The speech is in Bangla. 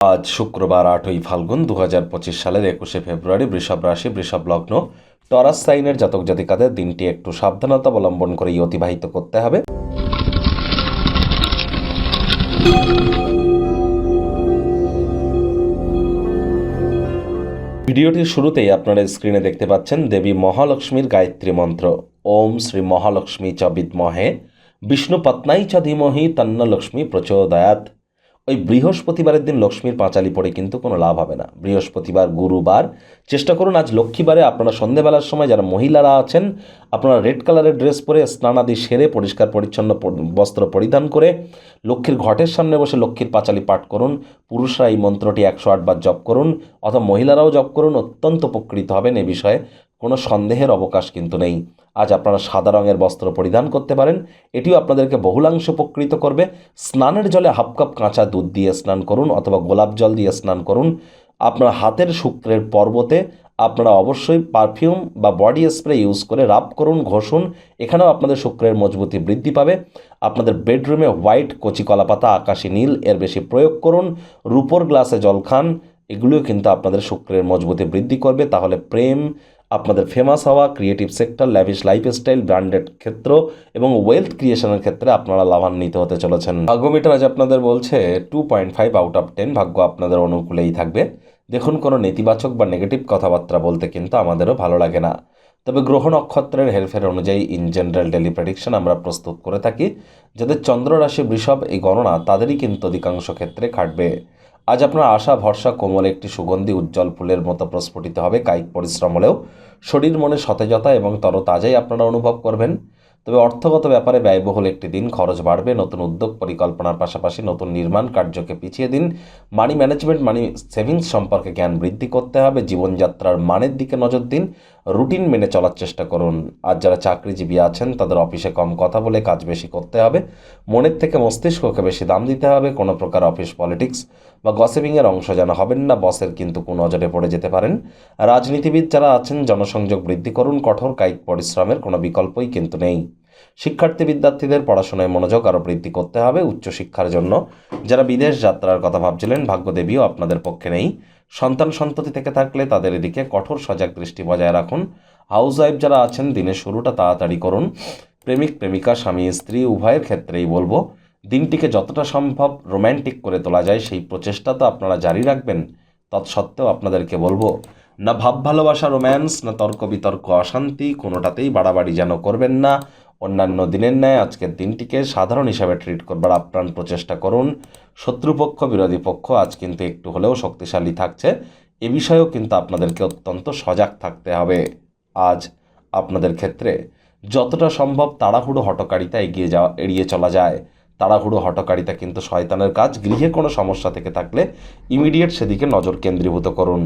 আজ শুক্রবার আটই ফাল্গুন দু হাজার পঁচিশ সালের একুশে ফেব্রুয়ারি বৃষভ রাশি, বৃষভ লগ্ন। টরাস সাইনের জাতক জাতিকাদের দিনটি একটু সাবধানতা অবলম্বন করেই অতিবাহিত করতে হবে। ভিডিওটির শুরুতেই আপনারা স্ক্রিনে দেখতে পাচ্ছেন দেবী মহালক্ষ্মীর গায়ত্রী মন্ত্র। ওম শ্রী মহালক্ষ্মী চ বিদ্মহে। বিষ্ণু পত্নাই চ ধীমহি তন্ন প্রচোদয়াত। ওই বৃহস্পতিবারের দিন লক্ষ্মীর পাঁচালি পড়ে কিন্তু কোনো লাভ হবে না। বৃহস্পতিবার গুরুবার। চেষ্টা করুন আজ লক্ষ্মীবারে আপনারা সন্ধেবেলার সময় যারা মহিলারা আছেন, আপনারা রেড কালারের ড্রেস পরে স্নানাদি সেরে পরিষ্কার পরিচ্ছন্ন বস্ত্র পরিধান করে লক্ষ্মীর ঘটের সামনে বসে লক্ষ্মীর পাঁচালি পাঠ করুন। পুরুষরা এই মন্ত্রটি একশো আটবার জপ করুন, অথবা মহিলারাও জপ করুন। অত্যন্ত উপকৃত হবেন এ বিষয়ে। কোনো সন্দেহের অবকাশ কিন্তু নেই। আজ আপনারা সাদা রঙের বস্ত্র পরিধান করতে পারেন। এটিও আপনাদেরকে বহুলাংশ উপকৃত করবে। স্নানের জলে হাফ কাপ কাঁচা দুধ দিয়ে স্নান করুন অথবা গোলাপ জল দিয়ে স্নান করুন। আপনার হাতের শুক্রের পর্বতে আপনারা অবশ্যই পারফিউম বা বডি স্প্রে ইউজ করে রাব করুন, ঘষুন। এখানেও আপনাদের শুক্রের মজবুতি বৃদ্ধি পাবে। আপনাদের বেডরুমে হোয়াইট কচি কলাপাতা আকাশি নীল এর বেশি প্রয়োগ করুন। রূপোর গ্লাসে জল খান। এগুলিও কিন্তু আপনাদের শুক্রের মজবুতি বৃদ্ধি করবে। তাহলে প্রেম আপনাদের ফেমাস হওয়া creative sector lavish lifestyle branded ক্ষেত্র এবং ওয়েলথ ক্রিয়েশনের ক্ষেত্রে আপনারা লাভান্বিত হতে চলেছেন। ভাগ্যমিটার আজ আপনাদের বলছে two point five out of ten ভাগ্য আপনাদের অনুকূলেই থাকবে। দেখুন, কোনো নেতিবাচক বা নেগেটিভ কথাবার্তা বলতে কিন্তু আমাদেরও ভালো লাগে না। তবে গ্রহ নক্ষত্রের হেরফের অনুযায়ী ইন জেনারেল ডেলি প্রেডিকশন আমরা প্রস্তুত করে থাকি, যাদের চন্দ্র রাশি বৃষভ এই গণনা তাদেরই কিন্তু অধিকাংশ ক্ষেত্রে খাটবে। আজ আপনার আশা, ভরসা, কোমল একটি সুগন্ধি উজ্জ্বল ফুলের মতো প্রস্ফুটিত হবে। কায়িক পরিশ্রম হলেও শরীর মনে সতেজতা এবং তরতাজাই আপনারা অনুভব করবেন। তবে অর্থগত ব্যাপারে ব্যয়বহুল একটি দিন, খরচ বাড়বে, নতুন উদ্যোগ পরিকল্পনার পাশাপাশি নতুন নির্মাণ কার্যকে পিছিয়ে দিন, মানি ম্যানেজমেন্ট, মানি সেভিংস সম্পর্কে জ্ঞান বৃদ্ধি করতে হবে, জীবনযাত্রার মানের দিকে নজর দিন, রুটিন মেনে চলার চেষ্টা করুন। আর যারা চাকরিজীবী আছেন, তাদের অফিসে কম কথা বলে কাজ বেশি করতে হবে, মনের থেকে মস্তিষ্ককে বেশি দাম দিতে হবে, কোনো প্রকার অফিস পলিটিক্স বা গসিপিংয়ের অংশ যেন হবেন না, বসের কিন্তু কোনো নজরে পড়ে যেতে পারেন। রাজনীতিবিদ যারা আছেন, জনসংযোগ বৃদ্ধি করুন, কঠোর কায়িক পরিশ্রমের কোনো বিকল্পই কিন্তু নেই। শিক্ষার্থী বিদ্যার্থীদের পড়াশোনায় মনোযোগ আরও বৃদ্ধি করতে হবে উচ্চশিক্ষার জন্য। যারা বিদেশ যাত্রার কথা ভাবছিলেন, ভাগ্যদেবীও আপনাদের পক্ষে নেই। সন্তান সন্ততি থেকে থাকলে তাদের এদিকে কঠোর সজাগ দৃষ্টি বজায় রাখুন। হাউস ওয়াইফ যারা আছেন, দিনের শুরুটা তাড়াতাড়ি করুন। প্রেমিক, প্রেমিকা, স্বামী, স্ত্রী, উভয়ের ক্ষেত্রেই বলব, দিনটিকে যতটা সম্ভব রোম্যান্টিক করে তোলা যায়, সেই প্রচেষ্টা তো আপনারা জারি রাখবেন। তৎসত্ত্বেও আপনাদেরকে বলব, না ভাব ভালোবাসা রোম্যান্স না তর্ক বিতর্ক অশান্তি, কোনোটাতেই বাড়াবাড়ি যেন করবেন না। অন্যান্য দিনের ন্যায় আজকের দিনটিকে সাধারণ হিসাবে ট্রিট করবার আপ্রাণ প্রচেষ্টা করুন। শত্রুপক্ষ, বিরোধী পক্ষ আজ কিন্তু একটু হলেও শক্তিশালী থাকছে। এ বিষয়েও কিন্তু আপনাদেরকে অত্যন্ত সজাগ থাকতে হবে। আজ আপনাদের ক্ষেত্রে যতটা সম্ভব তাড়াহুড়ো হটকারিতা এগিয়ে যাওয়া, এড়িয়ে চলা যায়। তাড়াহুড়ো হটকারিতা কিন্তু শয়তানের কাজ। গৃহে কোনো সমস্যা থেকে থাকলে ইমিডিয়েট সেদিকে নজর কেন্দ্রীভূত করুন।